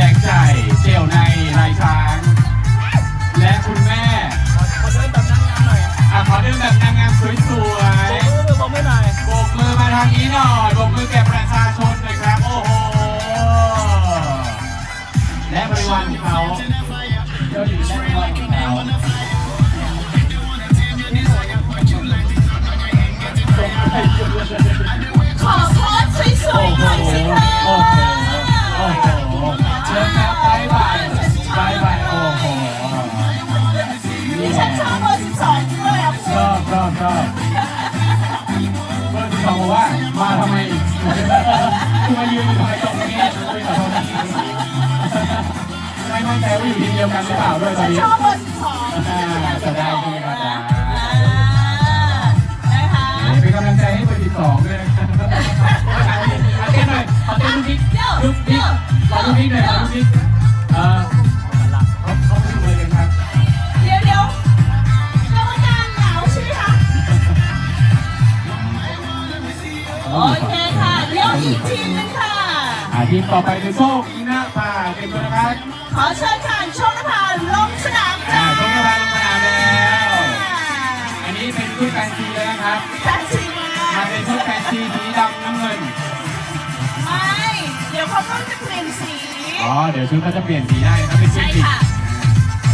ลงใจเจลในลายช้าง และคุณแม่ ขอเดินแบบนางงามหน่อยอะขอเดินแบบนางงามสวยโบกมือบอกไม่หน่อยๆโบกมือมาทางนี้หน่อยโบกมือแก่ มคุณมายืนอยู่ทำไมตรงนี้คุยกับเขาที่ไม่มั่นใจว่าอยู่ทีมเดียวกันหรือเปล่าด้วยตอนนี้ชอบเบอร์12อ่าจะได้ไหมครับนะคะเป็นกำลังใจให้เบอร์สิบสองด้วยนะครับเอาเต้นหน่อยเอาเต้นลูกนิกลูกนิกขอลูกนิกหน่อยขอลูกนิกเออเขาเขาไม่มือกันครับเดี๋ยวเดี๋ยวกรรมการเหงาใช่ไหมคะโอเค ยวอีกทีมหนึงค่ะอ่าทีมต่อไปคือโชคอีน่าป่าเต็มตัวนะครับขอเชิญค่ะโชคนภาลงสนามอ่าจ้าโชคกระบาลลงมาแล้ว อันนี้เป็นชุดแฟนซีเลยนะครับแท็กซี่มาเป็นชุดแฟนซีสีดำน้ำเงิน ไม่เดี๋ยวเขาต้องจะเปลี่ยนสี อ๋อ เดี๋ยวชุดเขาจะเปลี่ยนสีได้นะครับเป็นชุดใช่สีค่ะ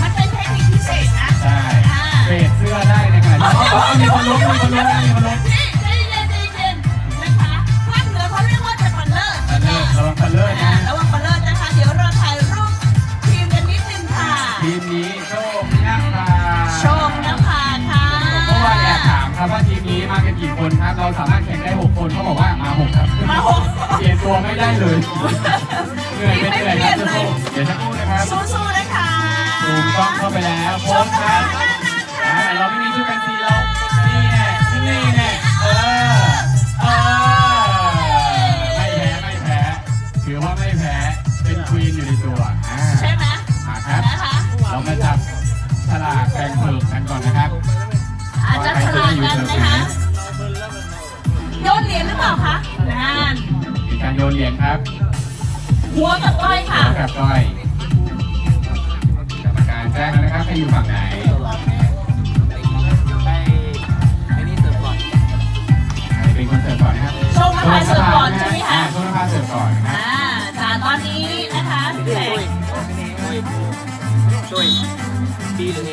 มันเป็นเทคนิคพิเศษนะใช่เปลี่ยนเสื้อได้ในขณะที่อ๋อมีคนล้มมีคนล้มนะมีคนล้มนี่ นเลอร์ระวังคันเลอร์อ่านะระวังปันเลิศนะคะ เดี๋ยวเราถ่ายรูปทีมกันนิดนึงค่ะ ทีมนี้โชคนักพาโชคนภาค่ะเพราะว่าแอบถามครับว่าทีมนี้มากันกี่คนครับ เราสามารถแข่งได้6คนเขาบอกว่ามา6ครับ มาหกเปลี่ยนตัวไม่ได้เลย เหนื่อยไม่เหนื่อยครับทุกคนเดี๋ยวสักครู่นะครับสู้ๆนะคะซูมกล้องเข้าไปแล้วโพโชสคต์คนรับภาน่ารักค่ะอ่าเราไม่มีชื่อกันซีเรา ควีนอยู่ในตัวอ่าใช่ไหมมาครับ นะคะเรามาจับฉลากแบ่งเผิกกันก่อนนะครับอาจจะฉลาดกันนะคะโยนเหรียญหรือเปล่าคะนั่นมีการโยนเหรียญครับหัวกับก้อยค่ะ แล้วกับก้อยกรรมการแจ้งแล้วนะครับให้อยู่ฝั่งไหนไปไอ้นี่เสิร์ฟก่อนใครเป็นคนเสิร์ฟก่อนนะครับโชคนภาเสิร์ฟก่อนใช่ไหมคะ อ่าโชคนภาเสิร์ฟก่อนนะครับ อ่าจ้าตอนนี้ นะคะพี่แขกช่วยดีหรือเอ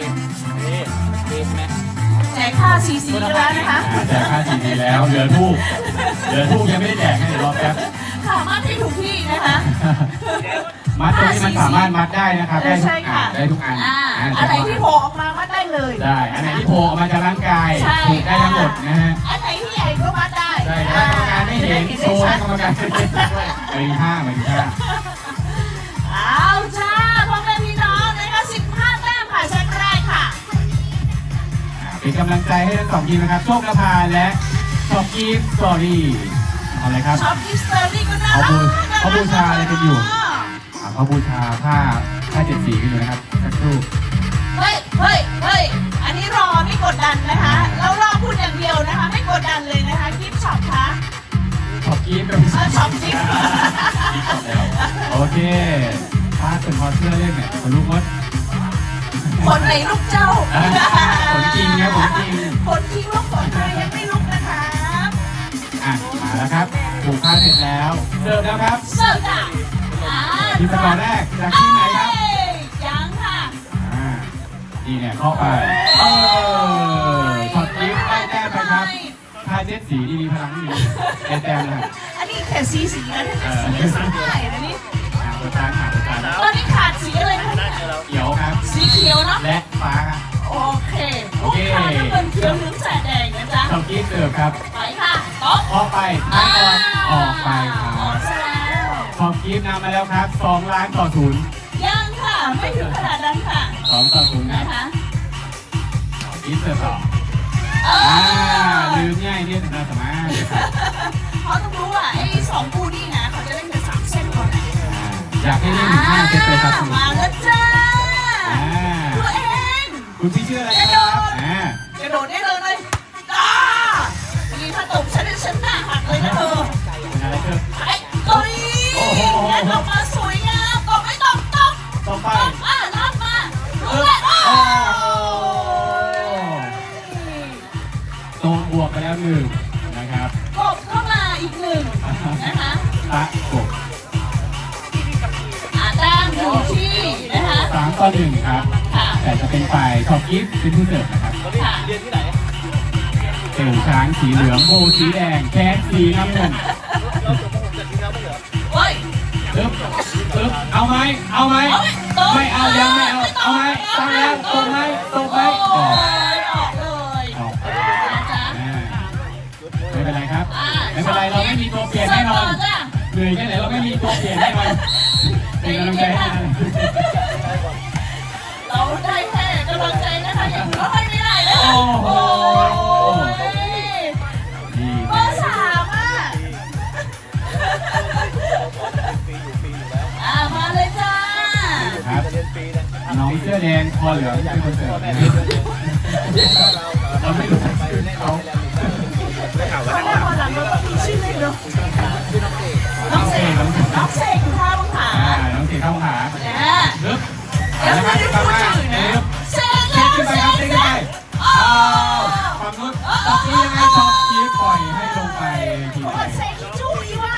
เอเอใช่ไหมแจกค่าซีซีแล้วนะคะ แจกค่าทีดีแล้วเหลือทูบเหลือทูบยังไม่ได้แจกให้เดี๋ยวรอแป๊บสามารถที่ถูกที่นะคะ มัดตรงนี้มันสามารถมัดได้นะครับได้ทุกอันได้ทุกอันอ่าอันไหนที่โผล่ออกมามัดได้เลย ได้อันไหนที่โผล่ออกมาจากร่างกายใช่ ถูกได้ทั้งหมดนะฮะ อันไหนที่ใหญ่ก็มัดได้ใช่ถ้ากรรมการไม่เห็นโชว์ให้กรรมการเห็นด้วยเหมือนท่าเหมือนท่า กำลังใจให้ทั้งสองทีมนะครับโชคนภาและช็อปกีฟสตอรี่เอาเลยครับช็อปกิสเตอรี่ก็น่ารักเขาบูเขาบูชาอะไรกันอยู่อ่าเขาบูชาผ้าผ้าเจ็ดสีกันอยู่นะครับสักครู่เฮ้ยเฮ้ยเฮ้ยอันนี้รอไม่กดดันนะคะเรารอพูดอย่างเดียวนะคะ ไม่กดดันเลยนะคะกิฟช็อปคะช็อปกีฟเป็นเออช็อปกิฟกีฟจบแล้วโอเคผ้าเป็นพอเสื้อเล่นเนี่ยคนลุกมด คนไหนลูกเจ้าอ่าขนจริงครับขนจริง คนทิ้งลูกคนไทยยังไม่ลุกนะคะอะมาแล้วครับผูกผ้าเสร็จแล้ว เสิร์ฟแล้วครับเสิร์ฟจ้ะอ่าทีมสกอร์แรกจากทีมไหนครับ เอ้ยยังค่ะ อ่านี่เนี่ยเข้าไป เออช็อตกีฟได้แต้มไปครับผ้าเจ็ดสีที่มีพลังที่มีได้แต้มนะครับอันนี้แค่สีสีนะถ้าสีสีเท่าไหร่นะนี่หาประธานหา ประธานตอนนี้ขาดสีอะไรคะน่าเจอเราเขียวครับ สีเขียวเนาะและฟ้าครับโอเคโอเคน้ำเงินเขียวเหลืองแสดแดงนะจ๊ะช็อตกีฟเสิร์ฟครับไปค่ะต๊อกออกไปทางออกออกไปคอรัอบกซะแล้วขอบกีฟนำมาแล้วครับ2ล้านต่อศูนย์ยังค่ะไม่ถึงขนาดนั้นค่ะสองต่อศูนย์นะนะคะกีฟเสิร์ฟต่อเออ่าอลืมง่ายเนี่ยถึงเราสามารถเขาต้องรู้ว่าไอ้สองคู่นี่นะเขาจะเล่นกันสามเส้นก่อนไหน อยากให้เล่นท่าเซ็ตเลยครับคุณมาแล้วจ้าตัวเองคุณพี่ชื่ออะไรครับอ่ากระโดดได้เลยเลยจ้ามีถ้าตบฉันฉันหน้าหักเลยนะเธอเป็นอะไอ้ตุ้งมาสวยงามตบไม่ตบตบตบไปอ่มาดูเลยโอ้บวกแล้วหนึ่ง นะคะสามต่อหนึ่งครับ ค่ะ แต่จะเป็นฝ่ายท็อปกิฟต์เป็นผู้เสิร์ฟนะครับค่ะเรียนที่ไหนเอวช้างสีเหลืองโบสีแดงแคสสีน้ำเงินเราจบม .6 จากที่แล้วไม่เหรอโอ้ยปึ๊บปึ๊บเอาไหมเอาไหมเอาไหมตรงไม่เอายังไม่เอาเอาไหมตั้งแล้วตรงไหมตรงไหมโอ้อ๋อยออกเลยออกนะจ๊ะอ่าไม่เป็นไรครับ อ่าไม่เป็นไรเราไม่มีตัวเปลี่ยนแน่นอนเสิร์ฟต่จ้ะ เหนื่อยแค่ไหนเราไม่มีตัวเปลี่ยนแน่นอนเป็นกำลังใจให้นะ เราได้แค่กำลังใจนะคะอย่างอื่นก็ไม่ได้เลยโอ้โห ดีเบอร์สามอะปีอยู่ปีอยู่แล้วอ่ามาเลยจ้า ครับจะเรียนปีนะน้องเสื้อแดงคอเหลืองเป็นคนเสิร์ฟนะเราไม่รู้จักชื่อเขาได้ข่าวว่าเพราะว่าพอหลังเราต้องมีชื่อเล่นเนาะชื่อน้องเอกน้องเสกน้องเสกคุณท่าบังขาอ่าน้องเสียเข้าหาอ่าลึกเดี๋ยวไม่ได้พูดชื่อนะเสกเช็แล้วขึ้นเสครับกเช็คขึ้นแล้วอ้าวฝั่งนู้นตอนนี้ยังไงช็อปคีบปล่อยให้ลงไปทีโอ้ไปเสกจู้อีว่ะ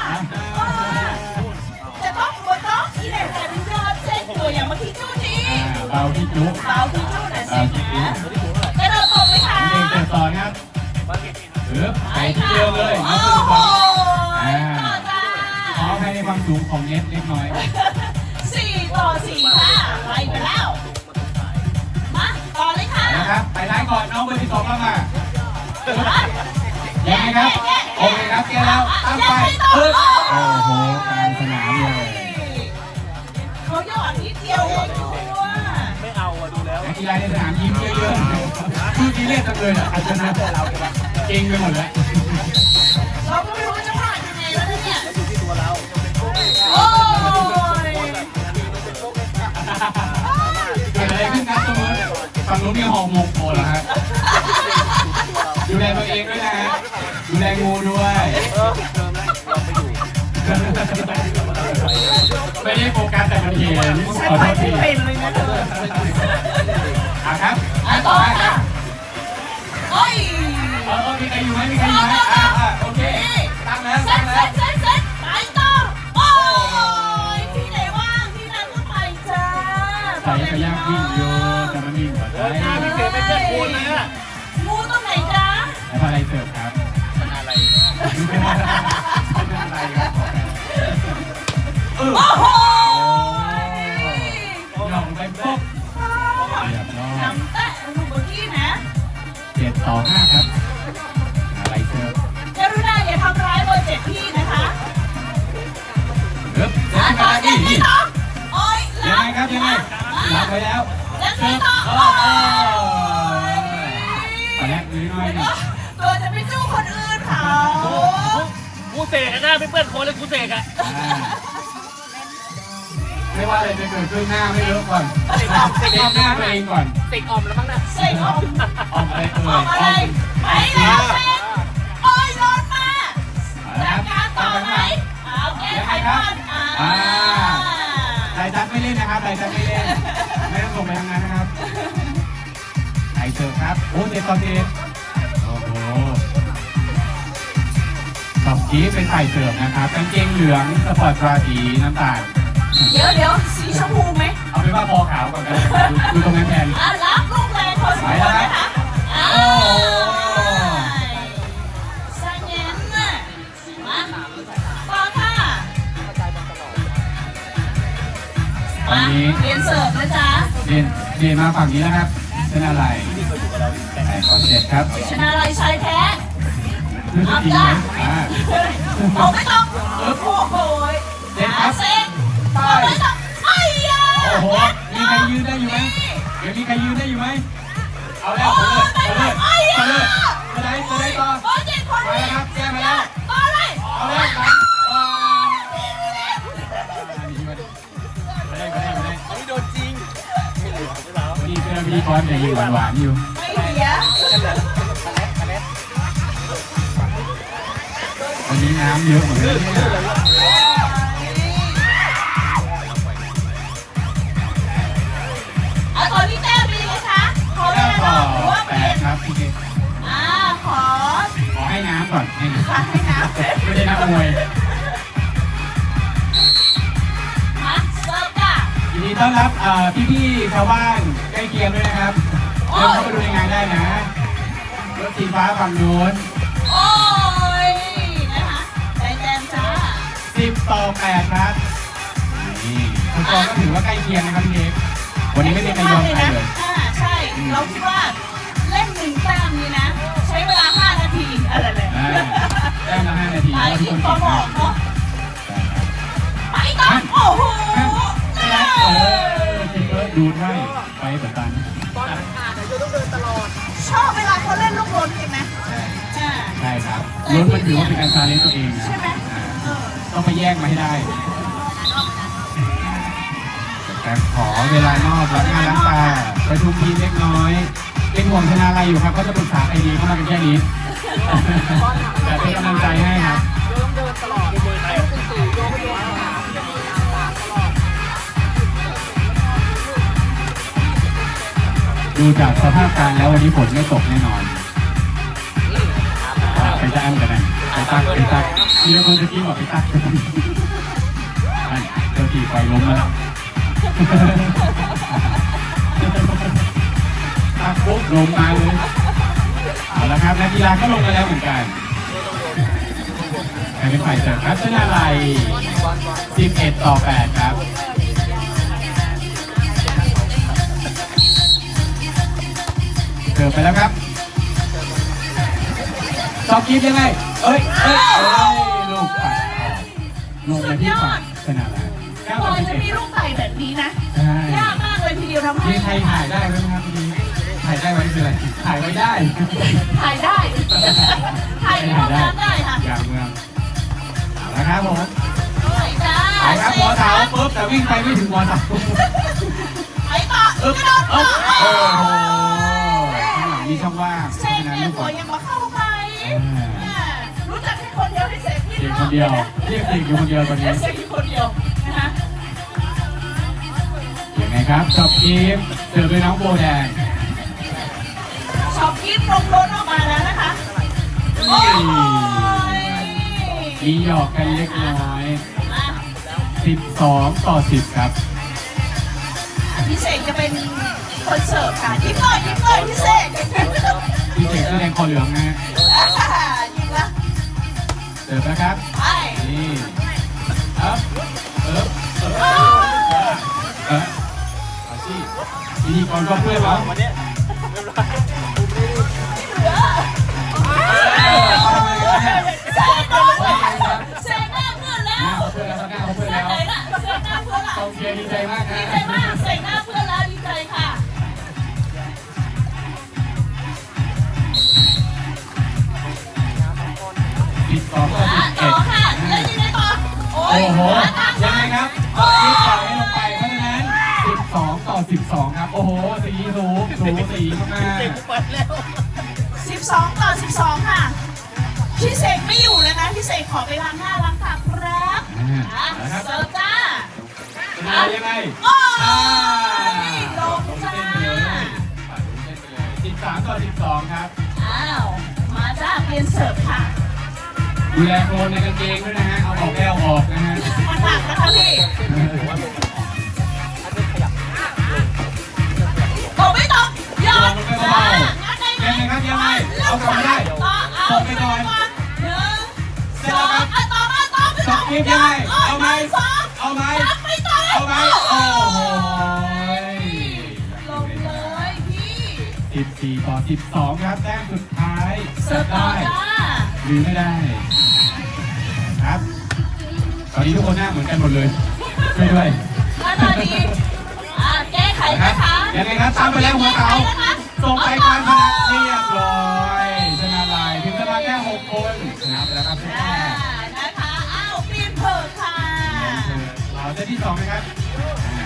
จะต้องบนต้องที่ไหนแต่เป็นยอดเสกตัวอย่างเมื่อกี้จู้ทีอ่าเบาที่จุ๊บเบาที่จู้แต่เสกนะกระโดดตบไหมคะเองเกิดต่อครับปึ๊บไปที่เดียวเลยโอ้โหต่อจ้าขอให้ในความสูงของเน็ตเล็กน้อยสี่ต่อสี่ค่ะ ไปไปแล้ว มาต่อเลยค่ะนะครับไปไล่ก่อนน้องเบอร์ที่สองเข้ามายังไงครับโอเคครับแกแล้วตั้งไปปึ๊บโอ้โหกลางสนามเลยเขาหยอดนิดเดียวเองด้วยไม่เอาอะดูแล้วนักกีฬาในสนามยิ้มเยอะๆชื่อกีเล่นจังเลยอะอาจจะนะเราเก่งไปหมดแล้วเราก็ไม่รู้ว่าจะผ่านยังไงแล้วเนี่ยอยู่ที่ตัวเราโอ้ย เกิดอะไรขึ้นครับตรงนู้นฝั่งนู้นมีหอมกโผล่แล้วฮะดูแลตัวเองด้วยนะฮะดูแลงูด้วยเออเดิมนะเราไปอยู่ไม่ได้โฟกัสแต่มันเห็นขอโทษทีเป็นเลยนะเธออะครับอะต่อคค่ะรับโอ้ยเออมีใครอยู่ไหมมีใครอยู่ไหม วิ่งอยู่แต่มันมีหัวใจเออหน้าพี่เสกเป็นเพื่อนคุณนะงูตรงไหนจ๊ะแล้วอะไรเสิร์ฟครับมันอะไรเป็นอะไรครับเออโอ้โหหย่องไปปุ๊บเรียบร้อยน้ำแตะหนูเมื่อกี้นะเจ็ดต่อห้าครับ ไปแล้วยังไงเสิร์ฟต่อโอ้โอ้ยยตอนแรกนิดหน่อยนี่ตัวจะไปสู้คนอื่นเขากูเสกอะหน้าไม่เปื้อนโคลนเลยกูเสกอะอ่าไม่ว่าอะไรจะเกิดขึ้นหน้าไม่เลอะก่อนเช็คหน้าตัวเองก่อนเสกออมแล้วมั้งนะใส่ออกออกอะไรเอ่ออกอะไรยไปแล้วเซ็ตโอ้ยร้อนมาเอาละจัคดรับการต่อไหมเอาแก้ไขก่อนอ่า รายจัดไม่เล่นนะครับรายจัดไม่เล่น ไม่ต้องส่งไปทางนั้นนะครับไอเสิร์ฟครับ โอ้เจ็ดต่อเจ็ดโอ้โหสอบกี้เป็นไข่เสิร์ฟนะครับกางเกงเหลืองสปอร์ตราสีน้ำตาล เดี๋ยวเดี๋ยวสีชมพูไหมเอาเป็นว่าคอขาวก่อนกันดูดูตรงนั้นแทนอะรับลูกแรงพอสมควรนะคะอ่าโนนี้เรียนเสิร์ฟนะจ๊ะเรียนเรียนมาฝั่งนี้แล้วครับเป็นอะไรไอขอเจ็ดครับชนะลอยชายแท้รู้สึกดีไหมอ่าเอาไม่ต้องโอ้โหเด็ดครับเซ็งต่อไม่ต้องไอ้ยาโอ้โหมีใครยืนได้อยู่ไหมเดี๋ยวมีใครยืนได้อยู่ไหมเอาแล้วโอ้เปิดเลยไม่เปิดไหวเลยไอ้เปิด พิธีกรจะอยู่หวานๆอยู่วันนี้น้ำเยอะเหมือนกันเอาไหมคะขอเวเก้ต่อหรือว่าแปเลยค่เขอขอให้น้ำก่อนให้น้ำ ให้น้ำ ไม่ได้นักมวย บเอ่อพี่ๆชาวบ้านใกล้เคียงด้วยนะครับเดินเข้าไปดูในงานได้นะรถสีฟ้าฝั่งนู้นโอ้ยนะคะใจแจมจ้า10ต่อ8ครับนี่คุณจอก็ถือว่าใกล้เคียงนะครับพี่เอกวันนี้ไม่มีใครยอมใครเลยอ่าใช่ เราคิดว่าเล่นหนึ่งแต้มนี้นะ ใช้เวลา 5 นาทีอะไรเลยอ่าแต้มละ5นาทีไอ้เพราะทุกที่คนเขาเก่งบมาอก ดว่าดูดไว้ไปแบบนั้นตอนอ่านจะต้องเดินตลอด ชอบเวลาเขาเล่นลูกบอลใช่ไหมอ่าใช่ครับลุ้นมันถือว่าเป็นการชาเลนจ์ตัวเองนะใช่ไหมอ่าเออต้องไปแยกมาให้ได้แต่ขอเวลานอกล้างหน้าล้างตาประชุมทีมเล็กน้อยเป็นห่วงชนะอะไรอยู่ครับก็จะปรึกษาไอดีเข้ามากันแค่นี้แต่เป็นกำลังใจให้ครับโยต้องเดินตลอด ดูจากสภาพการแล้ววันนี้ฝนไม่ตกแน่นอนไปจ้างกันนะไปตักไปตักมีคนตะกี้บอกไปตักกันนั่นเจ้าที่ไฟล้มแล้วตักปุ๊บลงมาเลยเอาละครับนักกีฬาก็ลงมาแล้วเหมือนกันใครเป็นฝ่ายเสิร์ฟครับชนะอะไร11 ต่อ 8 ครับ เสิร์ฟไปแล้วครับชอบกิฟยังไง เอ้ย เอ้ยเอ้ยลูกปัดลงมาที่ฝั่งชนะแล้ว9พต่ออจะมี11ลูกไต่แบบนี้นะใช่ยากมากเลยทีเดียวทำให้นี่ใครถ่ายได้ไหมครับทีนี้ถ่ายได้ไหมคืออะไรถ่ายไว้ได้ ถ่ายได้ ถ่ายในห้องน้ำได้ค่ะอย่างเมืองเอาละครับผมไปจ้าไปครับหัวเสาปุ๊บแต่วิ่งไปไม่ถึงหัวเสาไปต่ออึ๊บกระโดด เซนเนี่ยตัวยังมาเข้าไปรู้จักแค่คนเดียวที่เสกพี่เด็กคนเดียวเรียกเด็กอยู่คนเดียวตอนนี้เสกอยู่คนเดียวนะคะยังไงครับจบทีมเจอด้วยน้องโบแดงช็อปกิ๊บลงรถออกมาแล้วนะคะโอ้ยมีหยอกกันเล็กน้อย12 ต่อ 10 ครับพี่เสกจะเป็นคนเสิร์ฟค่ะยิ้มหน่อยยิ้มหน่อยพี่เสกพี่ เสกแสดงคอเหลืองนะฮะยิ้มละเสิร์ฟนะครับ ไปนี่ครับเอิบเอิบเอ้ยเอออาชีพพิธีกรก็เพื่อนเราวันนี้เรียบร้อย นหนักนะคะพี่ตบไม่ตบหยอดจ้างั้นได้ไหมยังไงครับยังไงเอากลับไม่ได้ต่อเอาตบไปก่อนหนึ่งเสร็สอแล้วงครับ อะต่อมาต่อไปสองคลิปยังไงเอาไหมสองเอาไหมสามไปต่อเอาไหมโอ้โหลงเลยพี่สิบสี่ต่อสิบสองครับแต้มสุดท้ายเสิร์ฟต่อได้จ้า หรือไม่ได้ อนนี้ทุกคนหน้าเหมือนกันหมดเลยช่วยด้วยมาตอนนี้อ่าแก้ไขครันะบคะยังไงครับตามไปแล้วหัวเสาส่งไปกลางชนะเรียบร้อยชนะลายทีมชนะแค่หกคนชนะไปแล้วครับทุกอ่าแต้มนะคะอ้าวเปลี่ยนเพิร์ค่ะ เราเซตที่สองนะครับอ่า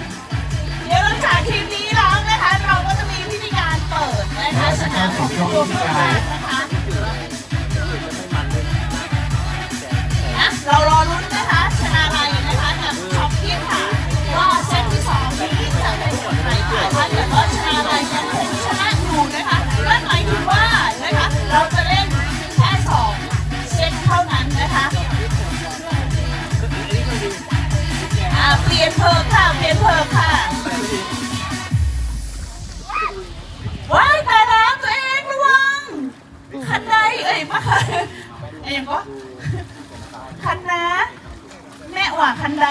เดี๋ยวหลังจากทีมนี้ร้องนะคะ เราก็จะมีพิธีการเปิดนะคะสนามของรวมกันน ยนเพลิงค่ะ เปลี่ยนเพลิงค่ะ ว้ายตายแล้วตัวเองระวัง คันใดเอ้ยมาค่ะเอ้ยก็คันนะ แม่หว่าคันใด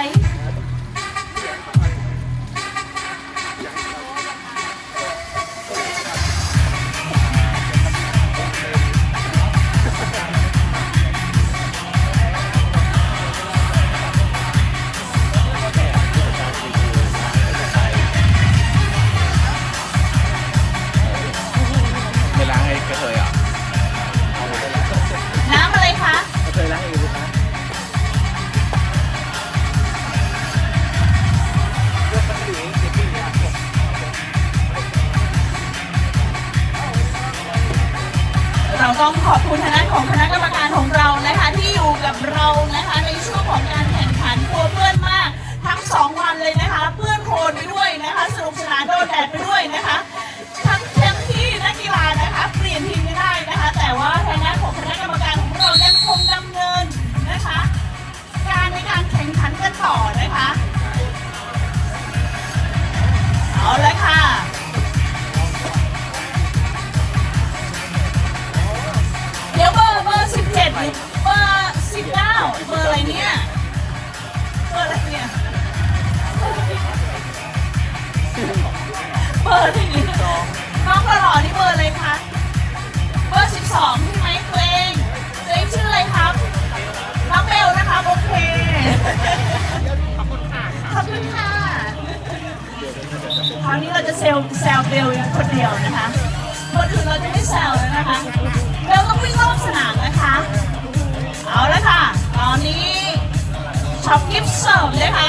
ละค่ะ เดี๋ยวเบอร์เบอร์สิบเจ็ดหรือเบอร์สิบเก้าเบอร์อะไรเนี่ย เบอร์อะไรเนี่ย เบอร์ที่นี่น้องกระหล่อนี่เบอร์อะไรคะ เบอร์สิบสองใช่ไหมตัวเองตัวเองชื่ออะไรครับน้องเบลนะคะโอเค ขอบคุณค่ะ ขอบคุณค่ะ คราวนี้เราจะเซลแซวเบลคนเดียวนะคะคนอื่นเราจะไม่แซวแล้วนะคะเบลต้องวิ่งรอบสนามนะคะ เอาละค่ะ ตอนนี้ช็อปกิฟต์เสิร์ฟเลยค่ะ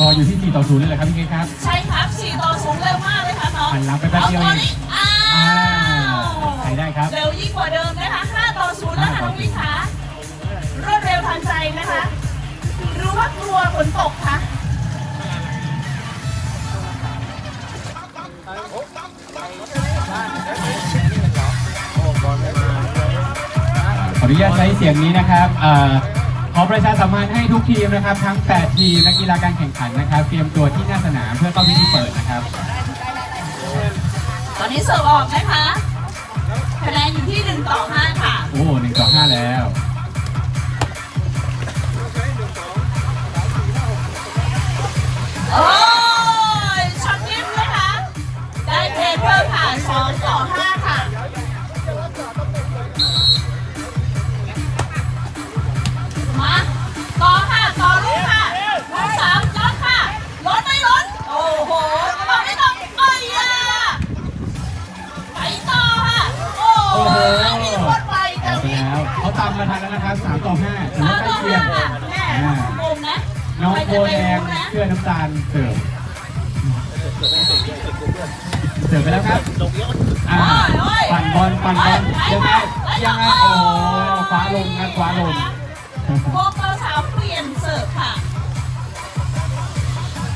กอร์อยู่ที่ 4 ต่อ0เลยเหรอครับพี่เกครับ ใช่ครับสี่ต่อศูนย์เร็วมากเลยค่ะน้องหันหลังไปแป๊บเดียวอาตอนนี้อ้าอ่าวใครได้ครับ เร็วยิ่งกว่าเดิมนะคะห้าต่อศูนย์แล้วค่ะน้องวิคะรวดเร็วทันใจนะคะหรือว่ากลัวฝนตกคะขออนุญาตใช้เสียงนี้นะครับเอ่อ ขอประชาสัมพันธ์ให้ทุกทีมนะครับ ทั้ง 8 ทีมนักกีฬาการแข่งขันนะครับ เตรียมตัวที่หน้าสนามเพื่อเข้าพิธีเปิดนะครับ ตอนนี้เสิร์ฟออกนะคะคะแนนอยู่ที่1ต่อ5ค่ะ โอ้หนึ่งต่อห้าแล้ว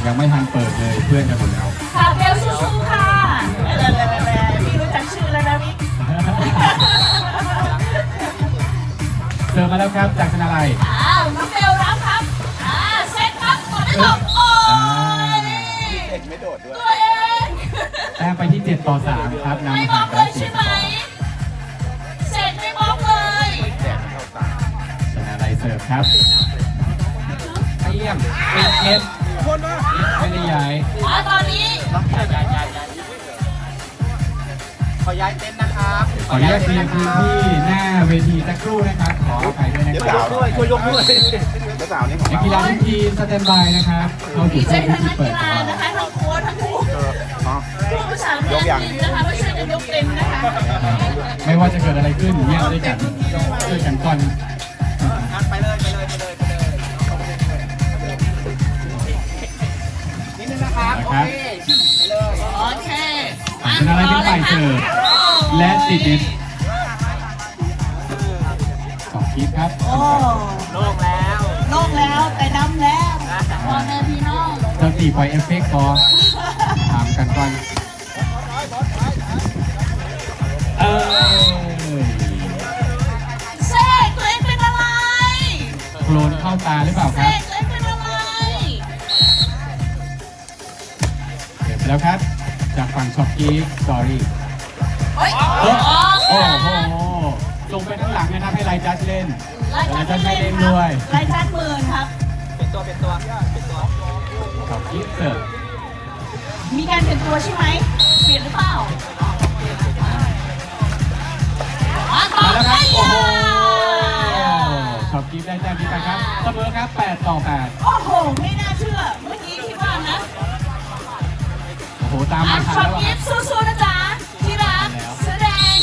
ยังไม่ทันเปิดเลยเพื่อนกันหมดแล้วค่ะเบลสู้ๆค่ะแหม่ๆๆๆพี่รู้จักชื่อแล้วนะพี่เสิร์ฟมาแล้วครับจากชนาลัยอ้าวน้องเบลรับครับอ่าเซตครับกดไม่ตกโอ้ยเด็กไม่โดดด้วยตัวเองแต้มไปที่ 7 ต่อ 3 ครับนำไม่บห่าองกเลยใช่ไหมเซตไม่บอกเลยแดดมันาตาชนาลัยเสิร์ฟครับเยี่ยมปิดเน็ตไม่ได้ย้ายอ่าตอนนี้ขอย้ายเต็นท์นะครับขออนุญาตเคลียร์พื้นที่หน้าเวทีสักครู่นะครับ ขอออภัยด้วยนะเดี๋ยวคยรับกด้วยช่วยยกด้วยเจ้าสาวนี่ของนักเรากีฬาทุกทีมสแตนบายนะครับเข้าดีสู่ใจเส้นทั้งที่นักเปิกีดฬานะคะทั้งโค้ชทั้งผู้เออเนาะผู้ประสานงานทีมนะคะมาช่วยกันยกเต็มนะคะ ไม่ว่าจะเกิดอะไรขึ้นแยกด้วยกันช่วยกันก่อน ครับนะครับ โอเคเป็นอะไรเป็นฝ่ายเสิร์ฟและติดเน็ตสองคลิปครับ โอ้โล่งแล้วโล่งแล้วแต่ดำแล้วพ่อแม่พี่น้องเจ้าตีปล่อยเอฟเฟกต์ก่อนถามกันก่อนเออเสกตัวเองเป็นอะไรโคลนเข้าตาหรือเปล่าเสครับ แล้วครับ จากฝั่งช็อปกีฟสอรี่โอ้ยโอ้โอ้โหลงไปข้างหลังนะครับให้ไลจัสเล่นรายไลการจัสไม่เล่เล่นนครับด้วยรายการหมื่นครับเป็นตัวเป็นตัวเป็นตัวช็อปกีฟเสิร์ฟมีการเปลี่ยนตัวใช่ไหมเปลี่ยนหรือเปล่าอะต่อมาแล้วไปครับโอ้อะโหช็อปกีฟได้แต้มที่ไปครับเสมอครับ8ต่อ8โอ้โหไม่น่าเชื่อเมื่อ หตามอะมาทันช็อปแล้วยิอะปสู้ๆนะจ๊ะที่รักแสดง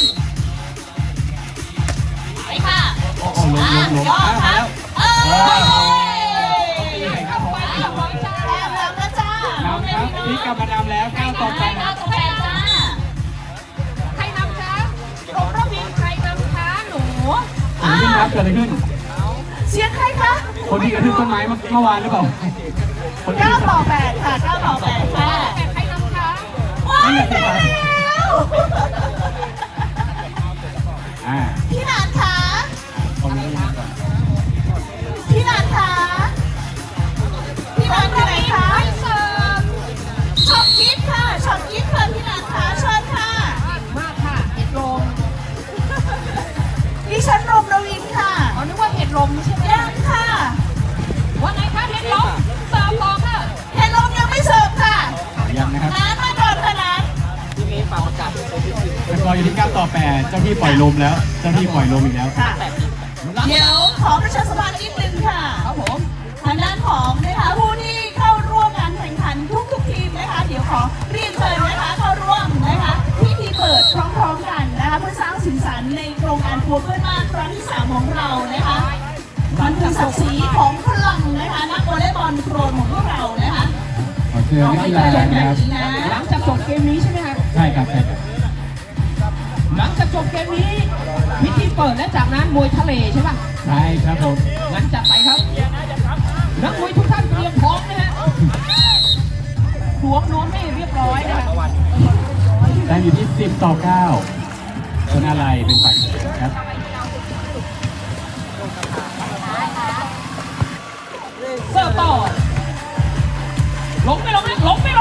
ไปค่ะโอ้โหลงอะลงลงย่ออะคมารัแล้บวเออโอ้โหตีไหนครับผมแต้มแล้วนะจ๊ะนำครับพลิกกลับมานำแล้ว9ต่อเก้า8ต่อแปดจ้าใครนำช้าผมระวินใครนำช้าหนูเกิดอะไรขึ้นครับเกิดอะไรขึ้น เสียงใครคะคนที่กระทืบต้นไม้เมื่อเมื่อวานหรือเปล่า คนที่เก้าต่อแปดค่ะเก้าต่อแปดค่ะแต่ใครนำช้า ได้แล้วอ่าพี่นานคะตรงนี้ก่อนพี่นานคะพี่นานที่ไหนคะเสิร์ฟช็อปกิฟต์ค่ะช็อปกิฟต์ค่ะพี่นานคะเชิญค่ะมากค่ะเห็ดลมดิฉันรมรวินค่ะเอานึกว่าเห็ดลมใช่ไหมยังค่ะว่าไงคะเห็ดลมเสิร์ฟต่อค่ะเห็นลมยังไม่เสิร์ฟค่ะยังนะครับ ที่นี้ฝากประกาศเป็นตัวที่สี่สกอร์อยู่ที่9ต่อ8เจ้าที่ปล่อยลมแล้ว เจ้าที่ปล่อยลมอีกแล้วำค่ะ เดี๋ยวขอประชาสัมพันธ์นิดนึงค่ะ ครับผม ทางด้านของนะคะผู้ที่เข้าร่วมการแข่งขันทุกทุกๆทีมนะคะ เดี๋ยวขอเรียนเชิญนะคะเข้าร่วมนะคะพิธีเปิดพร้อมๆกันนะคะเพื่อสร้างสีสันในโครงการครัวเพื่อนมากครั้งที่สามของเรานะคะมันคือศักดิ์ศรีของพลังนะคะนักวอลเลย์บอลโครนของพวกเรานะคะขอเชิญนักกีฬานะครับ หลังจากจบเกมนี้ใช่ไหมคะใช่ครับใช่ครับหลังจากจบเกมนี้พิธีเปิดและจากนั้นมวยทะเลใช่ป่ะใช่ครับผมงั้นจัดไปครับนักมวยทุกท่านเตรียมพร้อมนะฮะหลวมนวลไม่เรียบร้อยนะฮะได้อยู่ที่ 10 ต่อ9คนอะไรเป็นฝ่ายเสิร์ฟครับเสิร์ฟต่อลงไม่ลงนะลงไม่ลง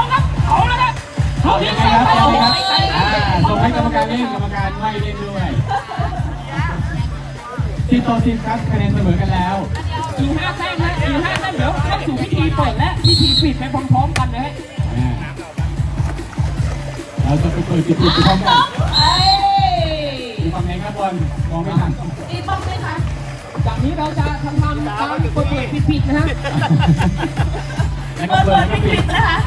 เอายังไงครับเอายังไงครับส่งให้กรรมการเล่นกรรมการไม่เล่นด้วยทีต่อทีมครับคะแนนเสมอกันแล้วอีกห้าแต้มนะอีกห้าแต้มเดี๋ยวเข้าสู่พิธีเปิดและพิธีปิดไปพร้อมๆกันนะฮะเราจะไปเปิดปิดปิดพร้อมกันดูฝั่งไหนครับบอลมองไม่ทันอีกบ้างไหมคะจากนี้เราจะทำทำตามเปิดปิดปิดๆนะฮะเปิดเปิดปิดปิดๆนะคะ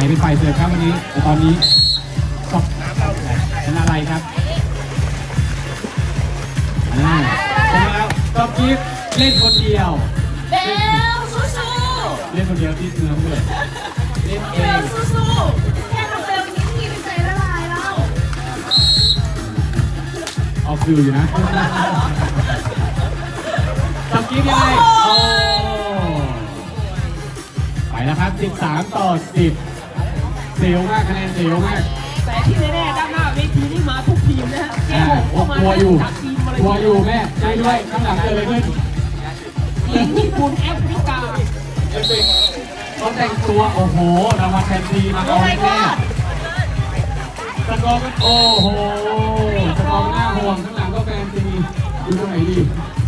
รเป็นฝ่ายเสิร์ฟครับวันนี้แต่ตอนนี้ตบเป็นอะไรครับอ่าชนะแล้วจบกิฟต์เล่นคนเดียว เบลสู้เล่นคนเดียวที่เนื้อเพื่อนเล่นๆเอเบลงสู้ๆแค่ทำเบลนิดทีเป็นใจละลายแล้วเอาฟิวอยู่นะจบกิฟต์ยังไงโอ้ไปแล้วครับ 13 ต่อ 10 เสียวมากคะแนนเสียวมากแต่ที่แน่ๆด้านหน้าเวทีนี่มาทุกทีมนะฮะเกอ่ามหกโอ้เข้ามากลัวอยู่จากทีมอะไรกลัวอยู่แม่ช่วยด้วยข้างหลังเกิดอะไรขึ้นทีมญี่ปุ่นแอฟริกาเอฟเฟกต์ต้องแต่งตัวโอ้โหรางวัลแฟนซีมาโอ้เอา my ให้แม่ god สกอร์ก็โอ้โหสกอร์ก็น่าห่วงข้างหลังก็แฟนซีอยู่ตรงไหนดี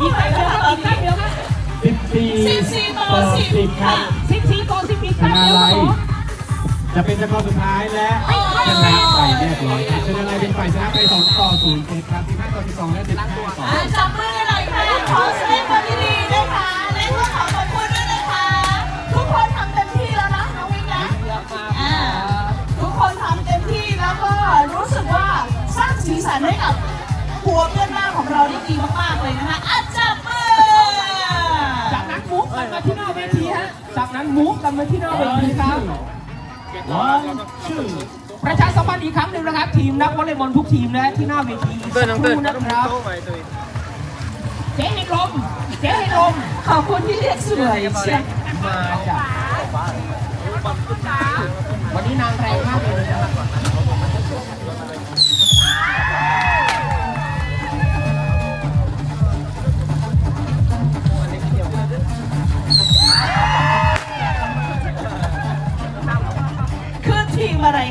อีกแต้มเดียวครับอีกแต้มเดียวครับ14 14ต่ต่ออ10 10ครับสิบสี่ต่อสิบอีกชแต้มนะเดียวไรครับผม จะเป็นสกอร์สุดท้ายและชนะไปเรียบร้อยครับชนะอะไรเป็นฝ่ายชนะไปสองต่อศูนย์เซตครับ15ต่อ12และ15ต่ออะจับมือหน่อยค่ะขอแสดงความยินดีนะคะและก็ขอขอบคุณด้วยนะคะ ทุกคนทำเต็มที่แล้วนะน้องวินนะอ่าทุกคนทำเต็มที่แล้วก็รู้สึกว่าสร้างสีสันให้กับหัวเพื่อนบ้านของเราได้ดีมากๆเลยนะคะอะจับมือจากนั้นมูฟกันมาที่หน้าเวทีฮะจากนั้นมูฟกันมาที่หน้าเวทีครับ ประชาสัมพันธ์อีกครั้งหนึ่งนะครับ ทีมนักวอลเลย์บอลทุกทีมนะที่หน้าเวทีสักครู่นะครับเจ๊เห็นลมเจ๊เห็นลมขอบคุณที่เรียกสวยเชียมาจากวันนี้นางแรงมากเลยนะครับ อะไรคะ